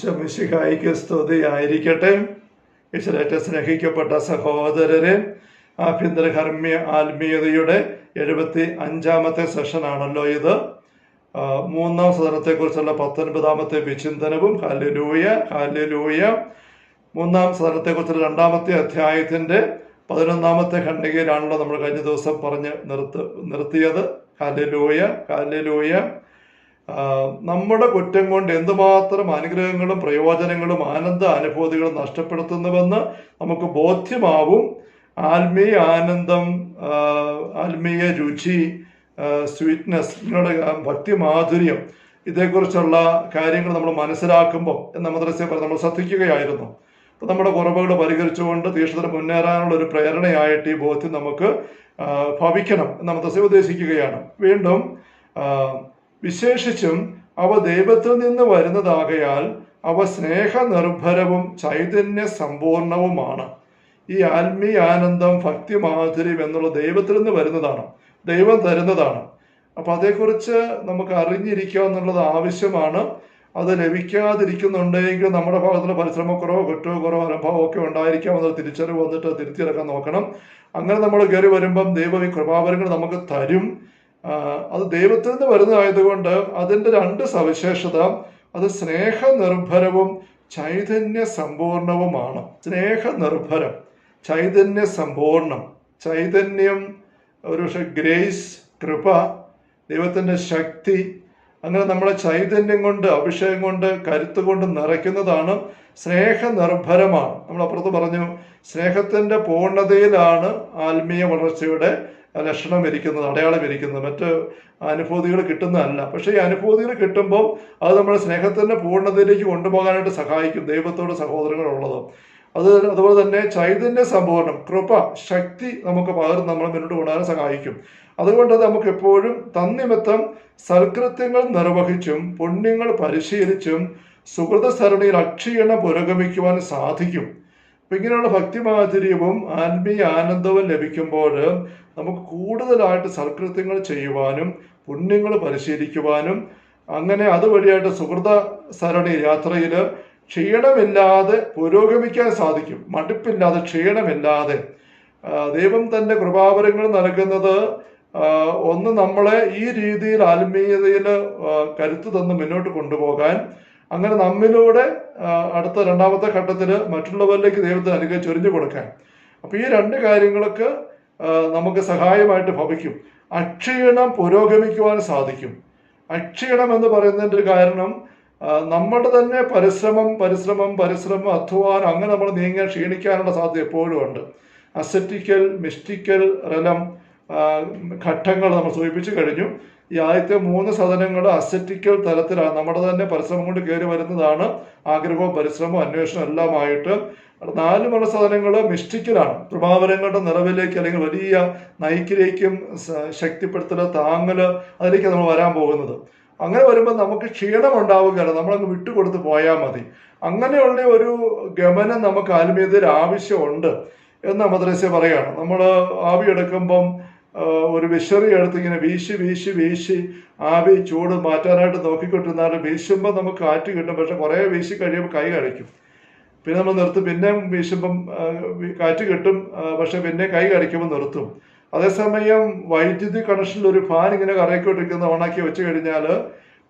ഈശ്വമിശിഹായിക്ക് സ്തുതിയായിരിക്കട്ടെ. ഈശ്വരേറ്റ സ്നേഹിക്കപ്പെട്ട സഹോദരരെ ആഭ്യന്തര കർമ്മ്യ ആത്മീയതയുടെ എഴുപത്തി അഞ്ചാമത്തെ സെഷനാണല്ലോ ഇത്. മൂന്നാം സദനത്തെക്കുറിച്ചുള്ള പത്തൊൻപതാമത്തെ വിചിന്തനവും ഹാലലൂയ ഹാലലൂയ മൂന്നാം സദനത്തെക്കുറിച്ചുള്ള രണ്ടാമത്തെ അധ്യായത്തിന്റെ പതിനൊന്നാമത്തെ ഖണ്ഡികയിലാണല്ലോ നമ്മൾ കഴിഞ്ഞ ദിവസം പറഞ്ഞ് നിർത്ത് നിർത്തിയത്. ഹാലലൂയ ഹാലലൂയ നമ്മുടെ കുറ്റം കൊണ്ട് എന്തുമാത്രം അനുഗ്രഹങ്ങളും പ്രയോജനങ്ങളും ആനന്ദ അനുഭൂതികളും നഷ്ടപ്പെടുത്തുന്നുവെന്ന് നമുക്ക് ബോധ്യമാവും. ആത്മീയ ആനന്ദം ആത്മീയ രുചി സ്വീറ്റ്നെസ് ഇങ്ങനെയുള്ള ഭക്തി മാധുര്യം ഇതേക്കുറിച്ചുള്ള കാര്യങ്ങൾ നമ്മൾ മനസ്സിലാക്കുമ്പോൾ എന്ന മദ്രസയെ നമ്മൾ ശ്രദ്ധിക്കുകയായിരുന്നു. അപ്പം നമ്മുടെ കുറവുകൾ പരിഹരിച്ചുകൊണ്ട് തീക്ഷണത്തിന് മുന്നേറാനുള്ള ഒരു പ്രേരണയായിട്ട് ഈ ബോധ്യം നമുക്ക് ഭവിക്കണം എന്ന മദ്രസ ഉദ്ദേശിക്കുകയാണ്. വീണ്ടും വിശേഷിച്ചും അവ ദൈവത്തിൽ നിന്ന് വരുന്നതാകയാൽ അവ സ്നേഹനിർഭരവും ചൈതന്യ സമ്പൂർണവുമാണ് ഈ ആത്മീയ ആനന്ദം ഭക്തി മാധുര്യം എന്നുള്ള ദൈവത്തിൽ നിന്ന് വരുന്നതാണ്. ദൈവം തരുന്നതാണ്. അപ്പൊ അതേക്കുറിച്ച് നമുക്ക് അറിഞ്ഞിരിക്കുക എന്നുള്ളത് ആവശ്യമാണ്. അത് ലഭിക്കാതിരിക്കുന്നുണ്ടെങ്കിൽ നമ്മുടെ ഭാഗത്തുള്ള പരിശ്രമക്കുറവോ കുറ്റോ കുറവോ അനുഭവമോ ഒക്കെ ഉണ്ടായിരിക്കാം എന്നുള്ള തിരിച്ചറിവ് വന്നിട്ട് തിരുത്തിയിറക്കാൻ നോക്കണം. അങ്ങനെ നമ്മൾ കയറി വരുമ്പം ദൈവം ഈ കൃപാവരങ്ങൾ നമുക്ക് തരും. അത് ദൈവത്തിൽ നിന്ന് വരുന്നതായതുകൊണ്ട് അതിന്റെ രണ്ട് സവിശേഷത അത് സ്നേഹനിർഭരവും ചൈതന്യ സമ്പൂർണവുമാണ് സ്നേഹനിർഭരം ചൈതന്യ സമ്പൂർണം ചൈതന്യം ഒരു ഗ്രേസ് കൃപ ദൈവത്തിന്റെ ശക്തി അങ്ങനെ നമ്മളെ ചൈതന്യം കൊണ്ട് അഭിഷേകം കൊണ്ട് കരുത്ത് കൊണ്ട് നിറയ്ക്കുന്നതാണ് സ്നേഹനിർഭരമാണ്. നമ്മൾ അപ്പുറത്ത് പറഞ്ഞു സ്നേഹത്തിന്റെ പൂർണതയിലാണ് ആത്മീയ വളർച്ചയുടെ ലക്ഷണം ഇരിക്കുന്നത് അടയാളം ഇരിക്കുന്നത് മറ്റ് അനുഭൂതികൾ കിട്ടുന്നതല്ല. പക്ഷേ ഈ അനുഭൂതികൾ കിട്ടുമ്പോൾ അത് നമ്മുടെ സ്നേഹത്തിന്റെ പൂർണതയിലേക്ക് കൊണ്ടുപോകാനായിട്ട് സഹായിക്കും ദൈവത്തോട് സഹോദരങ്ങളുള്ളത്. അത് അതുപോലെ തന്നെ ചൈതന്യ സമ്പൂർണം കൃപ ശക്തി നമുക്ക് പകർന്ന് നമ്മൾ മുന്നോട്ട് കൊണ്ടുപോകാൻ സഹായിക്കും. അതുകൊണ്ട് നമുക്ക് എപ്പോഴും തന്നിമിത്തം സൽകൃത്യങ്ങൾ നിർവഹിച്ചും പുണ്യങ്ങൾ പരിശീലിച്ചും സുഹൃത സരണിയിൽ അക്ഷീണം പുരോഗമിക്കുവാൻ സാധിക്കും. അപ്പൊ ഇങ്ങനെയുള്ള ഭക്തിമാധുര്യവും ആത്മീയ ആനന്ദവും ലഭിക്കുമ്പോൾ നമുക്ക് കൂടുതലായിട്ട് സൽകൃത്യങ്ങൾ ചെയ്യുവാനും പുണ്യങ്ങൾ പരിശീലിക്കുവാനും അങ്ങനെ അതുവഴിയായിട്ട് സുഹൃത സരണി യാത്രയിൽ ക്ഷീണമില്ലാതെ പുരോഗമിക്കാൻ സാധിക്കും. മടുപ്പില്ലാതെ ക്ഷീണമില്ലാതെ. ദൈവം തന്റെ കൃപാവരങ്ങൾ നൽകുന്നത് ഒന്ന് നമ്മളെ ഈ രീതിയിൽ ആത്മീയതയിൽ കരുത്ത് തന്ന് മുന്നോട്ട് കൊണ്ടുപോകാൻ. അങ്ങനെ നമ്മിലൂടെ അടുത്ത രണ്ടാമത്തെ ഘട്ടത്തിൽ മറ്റുള്ളവരിലേക്ക് ദൈവത്തിന് അനുഗ്രഹം ചൊരിഞ്ഞു കൊടുക്കാൻ. അപ്പൊ ഈ രണ്ട് കാര്യങ്ങളൊക്കെ ആ, നമുക്ക് സഹായമായിട്ട് ഭവിക്കും. അക്ഷീണം പുരോഗമിക്കുവാൻ സാധിക്കും. അക്ഷീണം എന്ന് പറയുന്നതിന്റെ കാരണം നമ്മുടെ തന്നെ പരിശ്രമം പരിശ്രമം പരിശ്രമം അധ്വാനം അങ്ങനെ നമ്മൾ നീങ്ങാൻ ക്ഷീണിക്കാനുള്ള സാധ്യത എപ്പോഴും ഉണ്ട്. അസറ്റിക്കൽ മിസ്റ്റിക്കൽ റലം ഘട്ടങ്ങൾ നമ്മൾ സൂചിപ്പിച്ചു കഴിഞ്ഞു. ഈ ആദ്യത്തെ മൂന്ന് സദനങ്ങൾ അസറ്റിക്കൽ തലത്തിലാണ്. നമ്മുടെ തന്നെ പരിശ്രമം കൊണ്ട് കയറി വരുന്നതാണ് ആഗ്രഹവും പരിശ്രമവും അന്വേഷണം എല്ലാമായിട്ട് നാല് മണ സാധനങ്ങൾ മിഷ്ടിക്കലാണ്. പ്രഭാവരങ്ങളുടെ നിറവിലേക്ക് അല്ലെങ്കിൽ വലിയ നയിക്കിലേക്കും ശക്തിപ്പെടുത്തൽ താങ്ങൽ അതിലേക്ക് നമ്മൾ വരാൻ പോകുന്നത്. അങ്ങനെ വരുമ്പോൾ നമുക്ക് ക്ഷീണം ഉണ്ടാവുകയാണ് നമ്മളങ്ങ് വിട്ടുകൊടുത്ത് പോയാൽ മതി. അങ്ങനെയുള്ള ഒരു ഗമനം നമുക്ക് ആത്മീയതയിൽ ആവശ്യമുണ്ട് എന്ന് മദ്രസ പറയാണ്. നമ്മൾ ആവി എടുക്കുമ്പം ഒരു വിശറി എടുത്ത് ഇങ്ങനെ വീശി വീശി വീശി ആവി ചൂട് മാറ്റാനായിട്ട് നോക്കിക്കൊണ്ടിരുന്നാലും വീശുമ്പോൾ നമുക്ക് കാറ്റ് കിട്ടും. പക്ഷെ കുറേ വീശി കഴിയുമ്പോൾ കൈ കഴിക്കും പിന്നെ നമ്മൾ നിർത്തും. പിന്നെ വീശുമ്പം കാറ്റ് കിട്ടും പക്ഷെ പിന്നെ കൈ കടിക്കുമ്പോൾ നിർത്തും. അതേസമയം വൈദ്യുതി കണക്ഷനിൽ ഒരു ഫാൻ ഇങ്ങനെ കറയിക്കൊണ്ടിരിക്കുന്ന ഓണാക്കി വെച്ച് കഴിഞ്ഞാൽ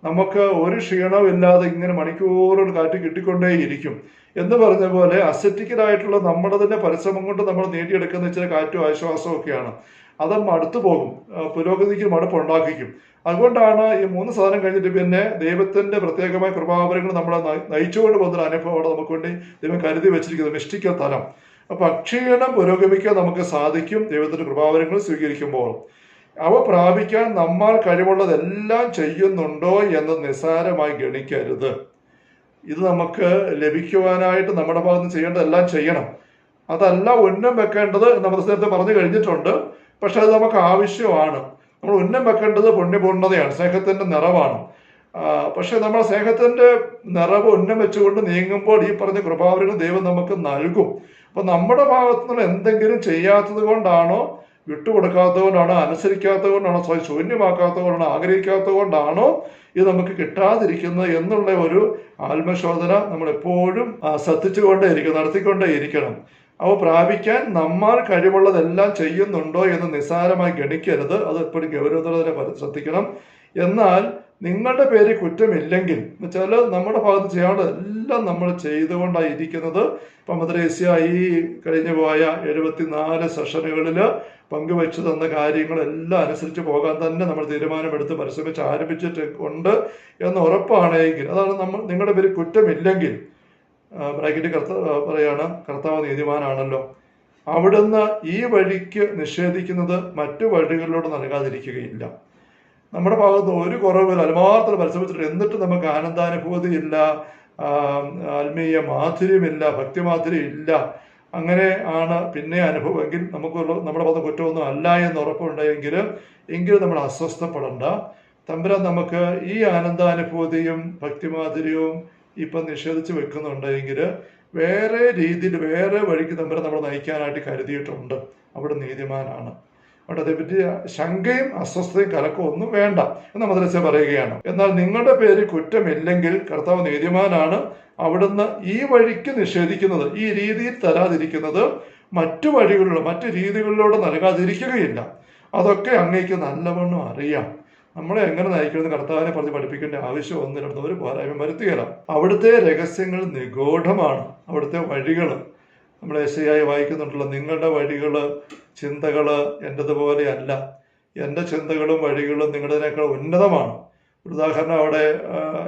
നമുക്ക് ഒരു ക്ഷീണവും ഇല്ലാതെ ഇങ്ങനെ മണിക്കൂറുകൾ കാറ്റ് കിട്ടിക്കൊണ്ടേയിരിക്കും. എന്ന് പറഞ്ഞ പോലെ അസറ്റിക്കലായിട്ടുള്ള നമ്മുടെ തന്നെ പരിശ്രമം കൊണ്ട് നമ്മൾ നേടിയെടുക്കുന്ന ചില കാറ്റും ആശ്വാസവും ഒക്കെയാണ്. അത് മടുത്തു പോകും പുരോഗതിക്ക് മടുപ്പ് ഉണ്ടാക്കിക്കും അതുകൊണ്ടാണ് ഈ മൂന്ന് സാധനം കഴിഞ്ഞിട്ട് പിന്നെ ദൈവത്തിന്റെ പ്രത്യേകമായ കൃപാവരങ്ങൾ നമ്മളെ നയിച്ചുകൊണ്ട് പോകുന്ന അനുഭവമാണ് നമുക്ക് വേണ്ടി ദൈവം കരുതി വെച്ചിരിക്കുന്നത് മിഷ്ടിക്ക തലം. അപ്പൊ അക്ഷീണം പുരോഗമിക്കാൻ നമുക്ക് സാധിക്കും ദൈവത്തിന്റെ കൃപാവരങ്ങൾ സ്വീകരിക്കുമ്പോൾ. അവ പ്രാപിക്കാൻ നമ്മൾ കഴിവുള്ളതെല്ലാം ചെയ്യുന്നുണ്ടോ എന്ന് നിസ്സാരമായി ഗണിക്കരുത്. ഇത് നമുക്ക് ലഭിക്കുവാനായിട്ട് നമ്മുടെ ഭാഗത്ത് ചെയ്യേണ്ടതെല്ലാം ചെയ്യണം. അതല്ല ഉന്നം വെക്കേണ്ടത് നമ്മുടെ നേരത്തെ പറഞ്ഞു കഴിഞ്ഞിട്ടുണ്ട്. പക്ഷെ അത് നമുക്ക് ആവശ്യമാണ്. നമ്മൾ ഉന്നം വെക്കേണ്ടത് പുണ്യപൂർണതയാണ് സ്നേഹത്തിന്റെ നിറവാണ്. പക്ഷെ നമ്മൾ സ്നേഹത്തിന്റെ നിറവ് ഉന്നം വെച്ചുകൊണ്ട് നീങ്ങുമ്പോൾ ഈ പറഞ്ഞ കൃപാവരങ്ങൾ ദൈവം നമുക്ക് നൽകും. അപ്പൊ നമ്മുടെ ഭാഗത്തു നിന്ന് എന്തെങ്കിലും ചെയ്യാത്തത് കൊണ്ടാണോ വിട്ടുകൊടുക്കാത്തതുകൊണ്ടാണോ അനുസരിക്കാത്തതുകൊണ്ടാണോ അനുസരിക്കാത്തത് കൊണ്ടാണോ സ്വയം ശൂന്യമാക്കാത്തത് കൊണ്ടാണോ ആഗ്രഹിക്കാത്തത് കൊണ്ടാണോ ഇത് നമുക്ക് കിട്ടാതിരിക്കുന്നത് എന്നുള്ള ഒരു ആത്മശോധന നമ്മൾ എപ്പോഴും ശ്രദ്ധിച്ചുകൊണ്ടേ ഇരിക്കണം നടത്തിക്കൊണ്ടേ ഇരിക്കണം. അവ പ്രാപിക്കാൻ നമ്മൾ കഴിവുള്ളതെല്ലാം ചെയ്യുന്നുണ്ടോ എന്ന് നിസ്സാരമായി ഗണിക്കരുത്. അത് എപ്പോഴും ഗൗരവത്തോടെ തന്നെ ശ്രദ്ധിക്കണം. എന്നാൽ നിങ്ങളുടെ പേര് കുറ്റമില്ലെങ്കിൽ വെച്ചാൽ നമ്മുടെ ഭാഗത്ത് ചെയ്യാനുള്ള എല്ലാം നമ്മൾ ചെയ്തുകൊണ്ടാണ് ഇരിക്കുന്നത്. ഇപ്പം മദ്രേസ്യ ഈ കഴിഞ്ഞു പോയ എഴുപത്തിനാല് സെഷനുകളിൽ പങ്കുവെച്ചു തന്ന കാര്യങ്ങളെല്ലാം അനുസരിച്ച് പോകാൻ തന്നെ നമ്മൾ തീരുമാനമെടുത്ത് പരിശ്രമിച്ച് ആരംഭിച്ചിട്ട് ഉണ്ട് എന്ന് ഉറപ്പാണെങ്കിൽ അതാണ് നമ്മൾ നിങ്ങളുടെ പേര് കുറ്റമില്ലെങ്കിൽ ബ്രാക്കറ്റ് കർത്ത പറയാണ് കർത്താവ് നീതിമാനാണല്ലോ. അവിടുന്ന് ഈ വഴിക്ക് നിഷേധിക്കുന്നത് മറ്റു വഴികളിലൂടെ നൽകാതിരിക്കുകയില്ല. നമ്മുടെ ഭാഗത്ത് ഒരു കുറവില്ല അൽമാർത്ഥം പരിശ്രമിച്ചിട്ട് എന്നിട്ട് നമുക്ക് ആനന്ദാനുഭൂതിയില്ല ഇല്ല ആത്മീയ മാധുര്യമില്ല ഭക്തിമാധുര്യം ഇല്ല. അങ്ങനെ ആണ് പിന്നെ അനുഭവമെങ്കിൽ നമുക്കുള്ള നമ്മുടെ ഭാഗത്ത് കുറ്റമൊന്നും അല്ല എന്ന് ഉറപ്പുണ്ടെങ്കിൽ എങ്കിലും നമ്മൾ അസ്വസ്ഥപ്പെടേണ്ട. തമ്പുരാൻ നമുക്ക് ഈ ആനന്ദാനുഭൂതിയും ഭക്തിമാധുര്യവും ഇപ്പം നിഷേധിച്ച് വെക്കുന്നുണ്ടെങ്കിൽ വേറെ രീതിയിൽ വേറെ വഴിക്ക് തമ്മിൽ നമ്മൾ നയിക്കാനായിട്ട് കരുതിയിട്ടുണ്ട്. അവിടെ നീതിമാനാണ്. അവിടെ അതേപറ്റി ശങ്കയും അസ്വസ്ഥയും കലക്കവും ഒന്നും വേണ്ട എന്ന് മദ്രസ പറയുകയാണ്. എന്നാൽ നിങ്ങളുടെ പേര് കുറ്റമില്ലെങ്കിൽ കർത്താവ് നീതിമാനാണ് അവിടുന്ന് ഈ വഴിക്ക് നിഷേധിക്കുന്നത് ഈ രീതിയിൽ തരാതിരിക്കുന്നത് മറ്റു വഴികളിലൂടെ മറ്റു രീതികളിലൂടെ നൽകാതിരിക്കുകയില്ല. അതൊക്കെ അങ്ങേക്ക് നല്ലവണ്ണം അറിയാം. നമ്മളെ എങ്ങനെ നയിക്കണമെന്ന് കർത്താവിനെ പറഞ്ഞ് പഠിപ്പിക്കേണ്ട ആവശ്യം ഒന്നിനടുത്ത് ഒരു പോരായ്മ വരുത്തുകയില്ല അവിടുത്തെ രഹസ്യങ്ങൾ നിഗൂഢമാണ്. അവിടുത്തെ വഴികൾ നമ്മൾ ഏശയായി വായിക്കുന്നുണ്ടല്ലോ നിങ്ങളുടെ വഴികൾ ചിന്തകൾ എന്റെതുപോലെയല്ല എന്റെ ചിന്തകളും വഴികളും നിങ്ങളുടെതിനേക്കാൾ ഉന്നതമാണ്. ഒരു ഉദാഹരണം അവിടെ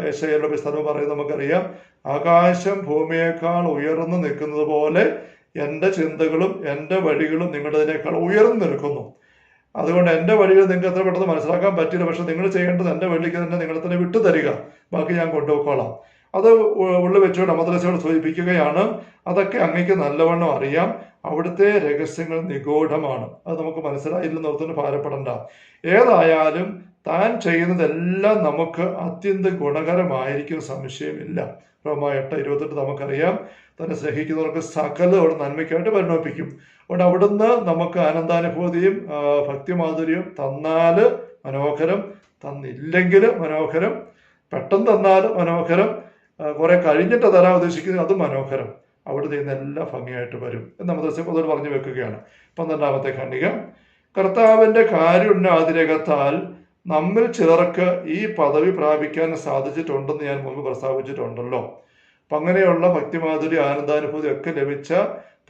ഏശയുടെ പുസ്തകം പറയുന്നത് നമുക്കറിയാം. ആകാശം ഭൂമിയേക്കാൾ ഉയർന്നു നിൽക്കുന്നത് പോലെ എന്റെ ചിന്തകളും എന്റെ വഴികളും നിങ്ങളുടെതിനേക്കാൾ ഉയർന്നു നിൽക്കുന്നു. അതുകൊണ്ട് എന്റെ വഴികൾ നിങ്ങൾക്ക് എത്ര പെട്ടെന്ന് മനസ്സിലാക്കാൻ പറ്റില്ല പക്ഷെ നിങ്ങൾ ചെയ്യേണ്ടത് എന്റെ വഴിക്ക് തന്നെ നിങ്ങൾ തന്നെ വിട്ടു തരിക ബാക്കി ഞാൻ കൊണ്ടുപോയിക്കോളാം. അത് ഉള്ളു വെച്ചുകൊണ്ട് മദ്രസയോട് സൂചിപ്പിക്കുകയാണ്. അതൊക്കെ അങ്ങേക്ക് നല്ലവണ്ണം അറിയാം. അവിടുത്തെ രഹസ്യങ്ങൾ നിഗൂഢമാണ്. അത് നമുക്ക് മനസ്സിലായില്ലെന്ന് ഓർത്തുകൊണ്ട് ഭാരപ്പെടണ്ട. ഏതായാലും താൻ ചെയ്യുന്നതെല്ലാം നമുക്ക് അത്യന്തം ഗുണകരമായിരിക്കും സംശയമില്ല. റോമ എട്ട് ഇരുപത്തെട്ട് നമുക്കറിയാം. തന്നെ സ്നേഹിക്കുന്നവർക്ക് സകല അവിടെ നന്മയ്ക്കായിട്ട് പരിണമിപ്പിക്കും. അതുകൊണ്ട് അവിടുന്ന് നമുക്ക് ആനന്ദാനുഭൂതിയും ഭക്തിമാധുര്യവും തന്നാൽ മനോഹരം തന്നില്ലെങ്കിൽ മനോഹരം പെട്ടെന്ന് തന്നാൽ മനോഹരം കുറെ കഴിഞ്ഞിട്ട് തരാൻ ഉദ്ദേശിക്കുന്നത് അത് മനോഹരം. അവിടെ ചെയ്യുന്ന എല്ലാം ഭംഗിയായിട്ട് വരും എന്ന് മദ്രസ പൊതുവെ പറഞ്ഞു വെക്കുകയാണ്. പന്ത്രണ്ടാമത്തെ ഖണ്ഡിക. കർത്താവിന്റെ കാരുണ്യാതിരകത്താൽ നമ്മിൽ ചിലർക്ക് ഈ പദവി പ്രാപിക്കാൻ സാധിച്ചിട്ടുണ്ടെന്ന് ഞാൻ മുമ്പ് പ്രസ്താവിച്ചിട്ടുണ്ടല്ലോ. അപ്പം അങ്ങനെയുള്ള ഭക്തിമാധുരി ആനന്ദാനുഭൂതി ഒക്കെ ലഭിച്ച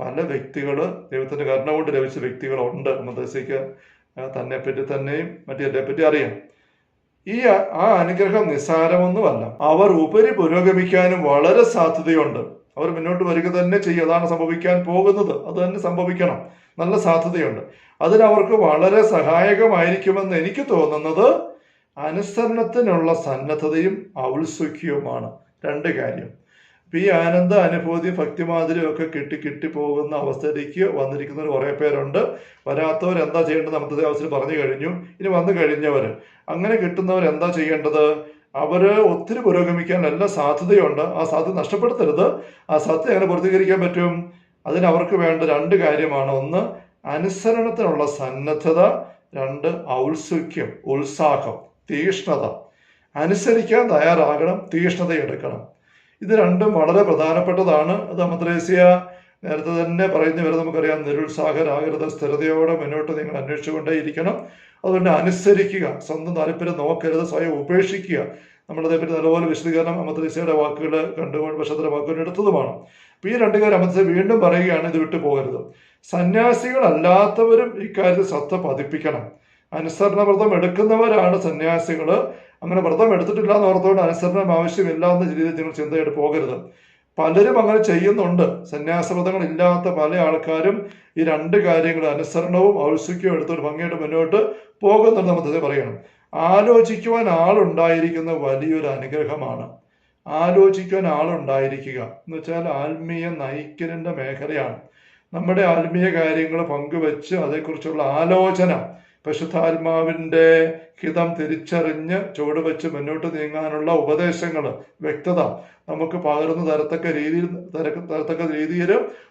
പല വ്യക്തികൾ ദൈവത്തിന്റെ കരുണ കൊണ്ട് ലഭിച്ച വ്യക്തികളുണ്ട് മദ്രസയ്ക്ക് തന്നെ പറ്റി തന്നെയും മറ്റേ പറ്റി അറിയാം. ഈ ആ അനുഗ്രഹം നിസ്സാരമൊന്നുമല്ല. അവർ ഉപരി പുരോഗമിക്കാനും വളരെ സാധ്യതയുണ്ട്. അവർ മുന്നോട്ട് വരിക തന്നെ ചെയ്യും. അതാണ് സംഭവിക്കാൻ പോകുന്നത്. അത് തന്നെ സംഭവിക്കണം. നല്ല സാധ്യതയുണ്ട്. അതിനവർക്ക് വളരെ സഹായകമായിരിക്കുമെന്ന് എനിക്ക് തോന്നുന്നത് അനുസരണത്തിനുള്ള സന്നദ്ധതയും ഔത്സുഖ്യവുമാണ് രണ്ട് കാര്യം. അപ്പം ഈ ആനന്ദ അനുഭൂതി ഭക്തിമാതിരിയും ഒക്കെ കിട്ടി കിട്ടി പോകുന്ന അവസ്ഥയിലേക്ക് വന്നിരിക്കുന്നവർ കുറേ പേരുണ്ട്. വരാത്തവർ എന്താ ചെയ്യേണ്ടത് നമുക്ക് അവസരം പറഞ്ഞു കഴിഞ്ഞു. ഇനി വന്നു കഴിഞ്ഞവർ അങ്ങനെ കിട്ടുന്നവർ എന്താ ചെയ്യേണ്ടത്? അവർ ഒത്തിരി പുരോഗമിക്കാൻ നല്ല സാധ്യതയുണ്ട്. ആ സാധ്യത നഷ്ടപ്പെടുത്തരുത്. ആ സാധ്യത എങ്ങനെ പൂർത്തീകരിക്കാൻ പറ്റും? അതിന് അവർക്ക് വേണ്ട രണ്ട് കാര്യമാണ്. ഒന്ന് അനുസരണത്തിനുള്ള സന്നദ്ധത രണ്ട് ഔത്സുഖ്യം ഉത്സാഹം തീഷ്ണത. അനുസരിക്കാൻ തയ്യാറാകണം തീഷ്ണതയെടുക്കണം ഇത് രണ്ടും വളരെ പ്രധാനപ്പെട്ടതാണ്. അത് മദ്രേസ്യ നേരത്തെ തന്നെ പറയുന്ന വരെ നമുക്കറിയാം നിരുത്സാഹരാകരുത് സ്ഥിരതയോടെ മുന്നോട്ട് നിങ്ങൾ അന്വേഷിച്ചുകൊണ്ടേ ഇരിക്കണം അതുകൊണ്ട് അനുസരിക്കുക സ്വന്തം താല്പര്യം നോക്കരുത് സ്വയം ഉപേക്ഷിക്കുക. നമ്മളതേപ്പറ്റി നല്ലപോലെ വിശദീകരണം അമദ്രേസ്യയുടെ വാക്കുകൾ കണ്ടുകൊണ്ട് പക്ഷേ വാക്കുകൾ എടുത്തതുമാണ്. അപ്പൊ ഈ രണ്ട് കാര്യം വീണ്ടും പറയുകയാണ് ഇത് വിട്ടു പോകരുത് സന്യാസികളല്ലാത്തവരും ഇക്കാര്യത്തിൽ ശ്രദ്ധ പതിപ്പിക്കണം. അനുസരണ വ്രതം എടുക്കുന്നവരാണ് സന്യാസികൾ അങ്ങനെ വ്രതം എടുത്തിട്ടില്ല എന്ന് ഓർത്തുകൊണ്ട് അനുസരണം ആവശ്യമില്ല എന്ന രീതിയിൽ നിങ്ങൾ ചിന്തയായിട്ട് പോകരുത്. പലരും അങ്ങനെ ചെയ്യുന്നുണ്ട്. സന്യാസവ്രതങ്ങൾ ഇല്ലാത്ത പല ആൾക്കാരും ഈ രണ്ട് കാര്യങ്ങൾ അനുസരണവും ഔത്സുക്യവും എടുത്തൊരു ഭംഗിയായിട്ട് മുന്നോട്ട് പോകുന്നുണ്ട് നമ്മൾ പറയണം. ആലോചിക്കുവാൻ ആളുണ്ടായിരിക്കുന്ന വലിയൊരു അനുഗ്രഹമാണ്. ആലോചിക്കുവാൻ ആളുണ്ടായിരിക്കുക. എന്ന് വെച്ചാൽ ആത്മീയ നയിക്കലിന്റെ മേഖലയാണ്. നമ്മുടെ ആത്മീയ കാര്യങ്ങൾ പങ്കുവെച്ച് അതേക്കുറിച്ചുള്ള ആലോചന പരിശുദ്ധാത്മാവിന്റെ ഹിതം തിരിച്ചറിഞ്ഞ് ചുവടുവെച്ച് മുന്നോട്ട് നീങ്ങാനുള്ള ഉപദേശങ്ങൾ വ്യക്തത. നമുക്ക് പകർന്നു തരത്തക്ക രീതിയിൽ തരത്തക്ക രീതിയിൽ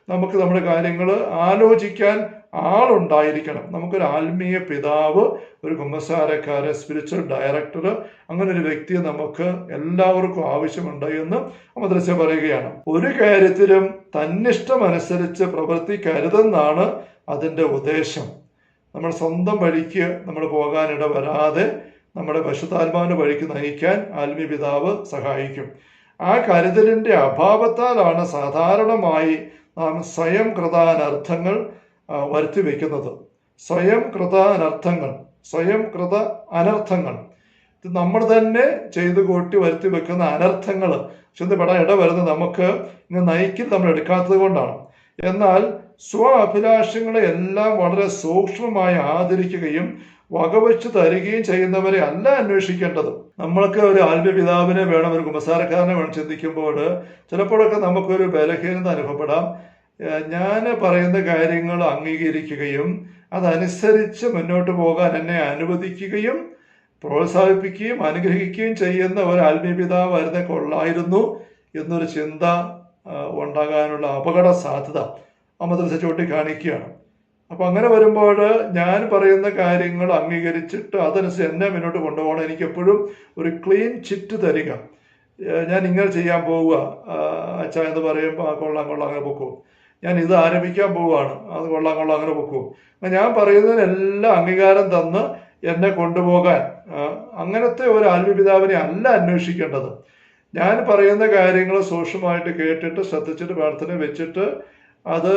നമുക്ക് നമ്മുടെ കാര്യങ്ങൾ ആലോചിക്കാൻ ആളുണ്ടായിരിക്കണം. നമുക്കൊരു ആത്മീയ പിതാവ് ഒരു കുമ്പസാരക്കാരൻ സ്പിരിച്വൽ ഡയറക്ടർ അങ്ങനെ ഒരു വ്യക്തിയെ നമുക്ക് എല്ലാവർക്കും ആവശ്യമുണ്ട് എന്ന് മദ്രസ പറയുകയാണ്. ഒരു കാര്യത്തിലും തന്നിഷ്ടമനുസരിച്ച് പ്രവർത്തിക്കരുതെന്നാണ് അതിന്റെ ഉദ്ദേശം. നമ്മൾ സ്വന്തം വഴിക്ക് നമ്മൾ പോകാനിട വരാതെ നമ്മുടെ പശുതാത്മാവിന്റെ വഴിക്ക് നയിക്കാൻ ആത്മീയ പിതാവ് സഹായിക്കും. ആ കരുതലിന്റെ അഭാവത്താലാണ് സാധാരണമായി നാം സ്വയം കൃതാനർത്ഥങ്ങൾ വരുത്തി വയ്ക്കുന്നത് സ്വയം കൃതാനർത്ഥങ്ങൾ സ്വയം കൃത അനർത്ഥങ്ങൾ. നമ്മൾ തന്നെ ചെയ്തു കൂട്ടി വരുത്തി വെക്കുന്ന അനർത്ഥങ്ങൾ. ചെന്നപ്പെടാൻ ഇടവരുന്നത് നമുക്ക് ഇങ്ങനെ നയിക്കിൽ നമ്മൾ എടുക്കാത്തത് കൊണ്ടാണ്. എന്നാൽ സ്വ അഭിലാഷങ്ങളെ എല്ലാം വളരെ സൂക്ഷ്മമായി ആദരിക്കുകയും വകവെച്ച് തരികയും ചെയ്യുന്നവരെ അല്ല അന്വേഷിക്കേണ്ടത്. നമ്മൾക്ക് ഒരു ആത്മപിതാവിനെ വേണം ഒരു കുമ്പസാരക്കാരനെ വേണം ചിന്തിക്കുമ്പോൾ ചിലപ്പോഴൊക്കെ നമുക്കൊരു ബലഹീനത അനുഭവപ്പെടാം. ഞാൻ പറയുന്ന കാര്യങ്ങൾ അംഗീകരിക്കുകയും അതനുസരിച്ച് മുന്നോട്ട് പോകാൻ എന്നെ അനുവദിക്കുകയും പ്രോത്സാഹിപ്പിക്കുകയും അനുഗ്രഹിക്കുകയും ചെയ്യുന്ന ഒരു ആത്മീയ പിതാവ് വരുന്ന കൊള്ളായിരുന്നു എന്നൊരു ചിന്ത ഉണ്ടാകാനുള്ള അപകട സാധ്യത അമദ്രസ ചൂണ്ടിക്കാണിക്കുകയാണ്. അപ്പോൾ അങ്ങനെ വരുമ്പോൾ ഞാൻ പറയുന്ന കാര്യങ്ങൾ അംഗീകരിച്ചിട്ട് അതനുസരിച്ച് എന്നെ മുന്നോട്ട് കൊണ്ടുപോകണം. എനിക്ക് എപ്പോഴും ഒരു ക്ലീൻ ചിറ്റ് തരിക. ഞാൻ ഇങ്ങനെ ചെയ്യാൻ പോവുക. അച്ഛ എന്ന് പറയുമ്പോൾ ആ കൊള്ളാം കൊള്ളാം അങ്ങനെ പൊക്കും. ഞാൻ ഇത് ആരംഭിക്കാൻ പോവുകയാണ്. അത് കൊള്ളാം കൊള്ളാം അങ്ങനെ പൊക്കും. ഞാൻ പറയുന്നതിനെല്ലാം അംഗീകാരം തന്ന് എന്നെ കൊണ്ടുപോകാൻ അങ്ങനത്തെ ഒരു ആത്മപിതാവിനെ അല്ല അന്വേഷിക്കേണ്ടത്. ഞാൻ പറയുന്ന കാര്യങ്ങൾ സൂക്ഷ്മമായിട്ട് കേട്ടിട്ട് ശ്രദ്ധിച്ചിട്ട് പ്രാർത്ഥന വെച്ചിട്ട് അത്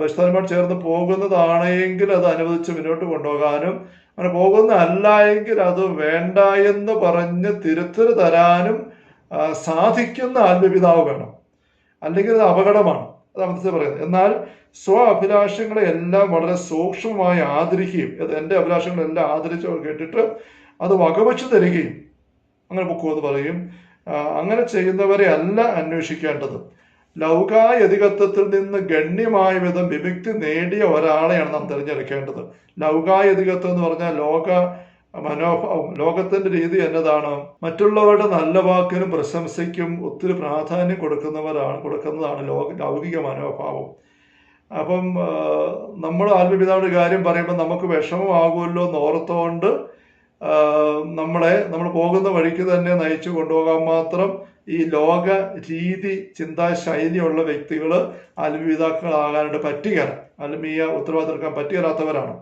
ബസ്താനുമായിട്ട് ചേർന്ന് പോകുന്നതാണ് എങ്കിൽ അത് അനുവദിച്ച് മുന്നോട്ട് കൊണ്ടുപോകാനും അങ്ങനെ പോകുന്നതല്ല എങ്കിൽ അത് വേണ്ട എന്ന് പറഞ്ഞ് തിരുത്തൽ തരാനും സാധിക്കുന്ന ആത്മപിതാവ് വേണം. അല്ലെങ്കിൽ അത് അപകടമാണ്. അത് അവിടുത്തെ പറയുന്നത്. എന്നാൽ സ്വ അഭിലാഷങ്ങളെ എല്ലാം വളരെ സൂക്ഷ്മമായി ആദരിക്കുകയും എന്റെ അഭിലാഷങ്ങളെല്ലാം ആദരിച്ച് കേട്ടിട്ട് അത് വകവെച്ച് തരികയും അങ്ങനെ പൊക്കുമെന്ന് പറയും. അങ്ങനെ ചെയ്യുന്നവരെ അല്ല അന്വേഷിക്കേണ്ടത്. ലൗകായതികത്വത്തിൽ നിന്ന് ഗണ്യമായ വിധം വിമുക്തി നേടിയ ഒരാളെയാണ് നാം തിരഞ്ഞെടുക്കേണ്ടത്. ലൗകായതികത്വം എന്ന് പറഞ്ഞാൽ ലോക മനോഭാവം ലോകത്തിന്റെ രീതി എന്നതാണ്. മറ്റുള്ളവരുടെ നല്ല വാക്കിനും പ്രശംസയ്ക്കും ഒത്തിരി പ്രാധാന്യം കൊടുക്കുന്നവരാണ് കൊടുക്കുന്നതാണ് ലോക ലൗകിക മനോഭാവം. അപ്പം നമ്മൾ ആത്മപിതാവിന്റെ കാര്യം പറയുമ്പോൾ നമുക്ക് വിഷമമാകുമല്ലോ എന്ന് ഓർത്തുകൊണ്ട് നമ്മളെ നമ്മൾ പോകുന്ന വഴിക്ക് തന്നെ നയിച്ചു കൊണ്ടുപോകാൻ മാത്രം ഈ ലോക രീതി ചിന്താശൈലിയുള്ള വ്യക്തികൾ ആത്മീയതാക്കളാകാനായിട്ട് പറ്റുകയാണ് ആത്മീയ ഉത്തരവാദിത്തം എടുക്കാൻ പറ്റുകയില്ലാത്തവരാണ്.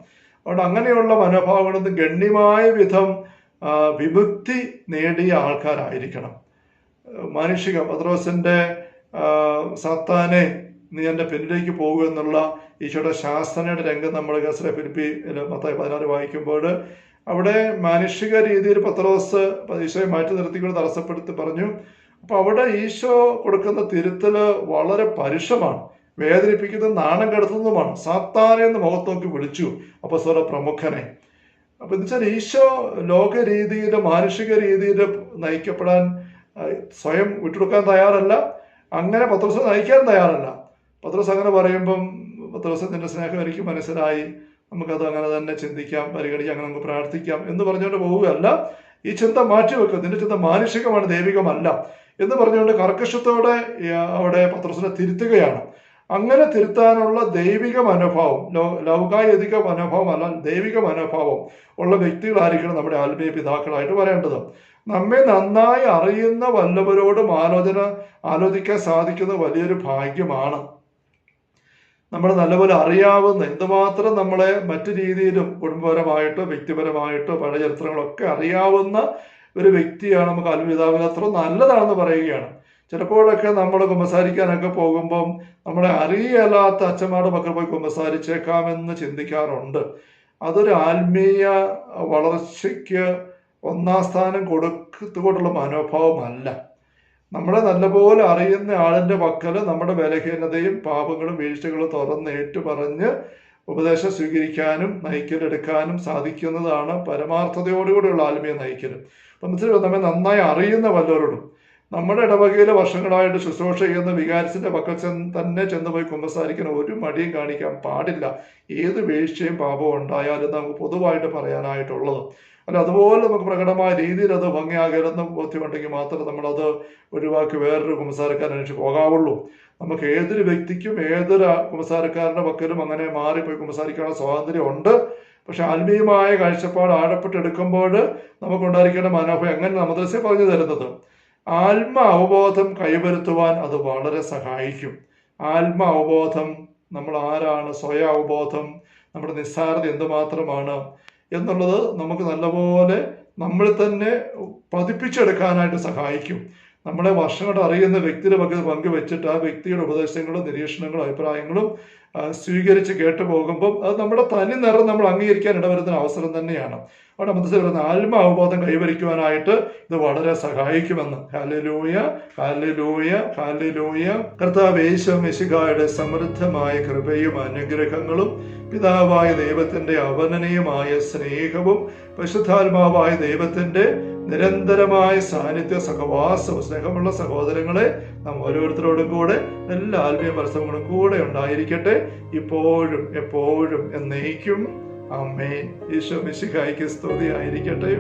അതുകൊണ്ട് അങ്ങനെയുള്ള മനോഭാവങ്ങളിൽ നിന്ന് ഗണ്യമായ വിധം വിമുക്തി നേടിയ ആൾക്കാരായിരിക്കണം. മാനുഷിക പത്രോസിന്റെ സത്താനെ സാത്താനെ നീ എന്റെ പിന്നിലേക്ക് പോകുക എന്നുള്ള ഈശോയുടെ ശാസനയുടെ രംഗം നമ്മൾ ഗസ്ര ഫിലിപ്പി മത്തായി പതിനാറ് വായിക്കുമ്പോൾ അവിടെ മാനുഷിക രീതിയിൽ പത്രോസ് ഈശോയെ മാറ്റി നിർത്തിക്കൊണ്ട് തടസ്സപ്പെടുത്തി പറഞ്ഞു അപ്പൊ അവിടെ ഈശോ കൊടുക്കുന്ന തിരുത്തൽ വളരെ പരുഷമാണ്. വേദനിപ്പിക്കുന്ന നാണം കെടുത്തുന്നതുമാണ്. സാത്താനെ എന്ന് മുഖത്ത് നോക്കി വിളിച്ചു. അപ്പൊ സ്വര പ്രമുഖനെ. അപ്പൊ എന്ന് വെച്ചാൽ ഈശോ ലോക രീതിയിൽ മാനുഷിക രീതിയിൽ നയിക്കപ്പെടാൻ സ്വയം വിട്ടുകൊടുക്കാൻ തയ്യാറല്ല. അങ്ങനെ പത്രോസ് നയിക്കാൻ തയ്യാറല്ല. പത്രോസ് അങ്ങനെ പറയുമ്പം പത്രോസ് നിന്റെ സ്നേഹം എനിക്ക് മനസ്സിലായി. നമുക്കത് അങ്ങനെ തന്നെ ചിന്തിക്കാം പരിഗണിക്കാം അങ്ങനെ നമുക്ക് പ്രാർത്ഥിക്കാം എന്ന് പറഞ്ഞുകൊണ്ട് പോവുകയല്ല. ഈ ചിന്ത മാറ്റിവെക്കുക നിന്റെ ചിന്ത മാനുഷികമാണ് ദൈവികമല്ല എന്ന് പറഞ്ഞുകൊണ്ട് കർക്കശത്തോടെ അവിടെ പത്രസിനെ തിരുത്തുകയാണ്. അങ്ങനെ തിരുത്താനുള്ള ദൈവിക മനോഭാവം ലൗകായതിക മനോഭാവം അല്ല ദൈവിക മനോഭാവം ഉള്ള വ്യക്തികളായിരിക്കണം നമ്മുടെ ആത്മീയ പിതാക്കളായിട്ട് വരേണ്ടത് നമ്മെ നന്നായി അറിയുന്ന വല്ലവരോടും ആലോചന ആലോചിക്കാൻ സാധിക്കുന്ന വലിയൊരു ഭാഗ്യമാണ്. നമ്മൾ നല്ലപോലെ അറിയാവുന്ന എന്തുമാത്രം നമ്മളെ മറ്റു രീതിയിലും കുടുംബപരമായിട്ടോ വ്യക്തിപരമായിട്ടോ പഴയ ചരിത്രങ്ങളൊക്കെ അറിയാവുന്ന ഒരു വ്യക്തിയാണ് നമുക്ക് അത്ഭുതാവിന് അത്ര നല്ലതാണെന്ന് പറയുകയാണ്. ചിലപ്പോഴൊക്കെ നമ്മൾ കുമ്പസാരിക്കാനൊക്കെ പോകുമ്പം നമ്മളെ അറിയല്ലാത്ത അച്ഛന്മാരുടെ മക്കൾ പോയി കുമ്പസാരിച്ചേക്കാമെന്ന് ചിന്തിക്കാറുണ്ട്. അതൊരു ആത്മീയ വളർച്ചയ്ക്ക് ഒന്നാം സ്ഥാനം കൊടുത്തുകൊണ്ടുള്ള മനോഭാവമല്ല. നമ്മളെ നല്ലപോലെ അറിയുന്ന ആളിന്റെ പക്കൽ നമ്മുടെ ബലഹീനതയും പാപങ്ങളും വീഴ്ചകളും തുറന്ന് ഏറ്റുപറഞ്ഞ് ഉപദേശം സ്വീകരിക്കാനും നയിക്കലെടുക്കാനും സാധിക്കുന്നതാണ് പരമാർത്ഥതയോടുകൂടിയുള്ള ആത്മീയ നയിക്കൽ. അപ്പം മനസ്സിലാവും നമ്മെ നന്നായി അറിയുന്ന വല്ലവരോടും നമ്മുടെ ഇടവകയിലെ വർഷങ്ങളായിട്ട് ശുശ്രൂഷ ചെയ്യുന്ന വികാരത്തിന്റെ പക്കൽ ചെന്ന് തന്നെ ചെന്നുപോയി കുമ്പസാരിക്കാൻ ഒരു മടിയും കാണിക്കാൻ പാടില്ല. ഏത് വീഴ്ചയും പാപവും ഉണ്ടായാലും നമുക്ക് പൊതുവായിട്ട് പറയാനായിട്ടുള്ളത്. അല്ല അതുപോലെ നമുക്ക് പ്രകടമായ രീതിയിൽ അത് ഭംഗിയാകരുന്ന ബോധ്യമുണ്ടെങ്കിൽ മാത്രമേ നമ്മളത് ഒഴിവാക്കി വേറൊരു കുമ്പസാരക്കാരൻ അന്വേഷിച്ച് പോകാവുള്ളൂ. നമുക്ക് ഏതൊരു വ്യക്തിക്കും ഏതൊരു കുമ്പസാരക്കാരന്റെ പക്കലും അങ്ങനെ മാറിപ്പോയി കുമ്പസാരിക്കാനുള്ള സ്വാതന്ത്ര്യം ഉണ്ട്. പക്ഷെ ആത്മീയമായ കാഴ്ചപ്പാട് ആഴപ്പെട്ടെടുക്കുമ്പോൾ നമുക്കുണ്ടായിരിക്കേണ്ട മനോഭാവം എങ്ങനെ മദ്രസ പറഞ്ഞു തരുന്നത്? ആത്മ അവബോധം കൈവരുത്തുവാൻ അത് വളരെ സഹായിക്കും. ആത്മ അവബോധം നമ്മൾ ആരാണ് സ്വയം അവബോധം നമ്മുടെ നിസ്സാരത എന്തുമാത്രമാണ് എന്നുള്ളത് നമുക്ക് നല്ലപോലെ നമ്മൾ തന്നെ പതിപ്പിച്ചെടുക്കാനായിട്ട് സഹായിക്കും. നമ്മളെ വർഷങ്ങളുടെ അറിയുന്ന വ്യക്തിയുടെ പങ്ക് പങ്കുവെച്ചിട്ട് ആ വ്യക്തിയുടെ ഉപദേശങ്ങളും നിരീക്ഷണങ്ങളും അഭിപ്രായങ്ങളും സ്വീകരിച്ച് കേട്ടു പോകുമ്പം അത് നമ്മുടെ തനി നിറം നമ്മൾ അംഗീകരിക്കാൻ ഇടവരുന്ന അവസരം തന്നെയാണ്. അവിടെ മനസ്സിൽ വരുന്ന ആത്മ അവബോധം കൈവരിക്കുവാനായിട്ട് ഇത് വളരെ സഹായിക്കുമെന്ന്. ഹാലലൂയ ഹാലലൂയ ഹാലലൂയ കർത്താവ് യേശു മെശികായുടെ സമൃദ്ധമായ കൃപയും അനുഗ്രഹങ്ങളും പിതാവായ ദൈവത്തിന്റെ അവനനീയമായ സ്നേഹവും പരിശുദ്ധാത്മാവായ ദൈവത്തിന്റെ നിരന്തരമായ സാന്നിധ്യ സഹവാസവും സ്നേഹമുള്ള സഹോദരങ്ങളെ നാം ഓരോരുത്തരോടും കൂടെ എല്ലാ ആത്മീയ പരിശ്രമങ്ങളും കൂടെ ഉണ്ടായിരിക്കട്ടെ. ഇപ്പോഴും എപ്പോഴും എന്നേക്കും. അമ്മേ ഈശോ മിശിഹായിക്ക് സ്തുതി ആയിരിക്കട്ടെ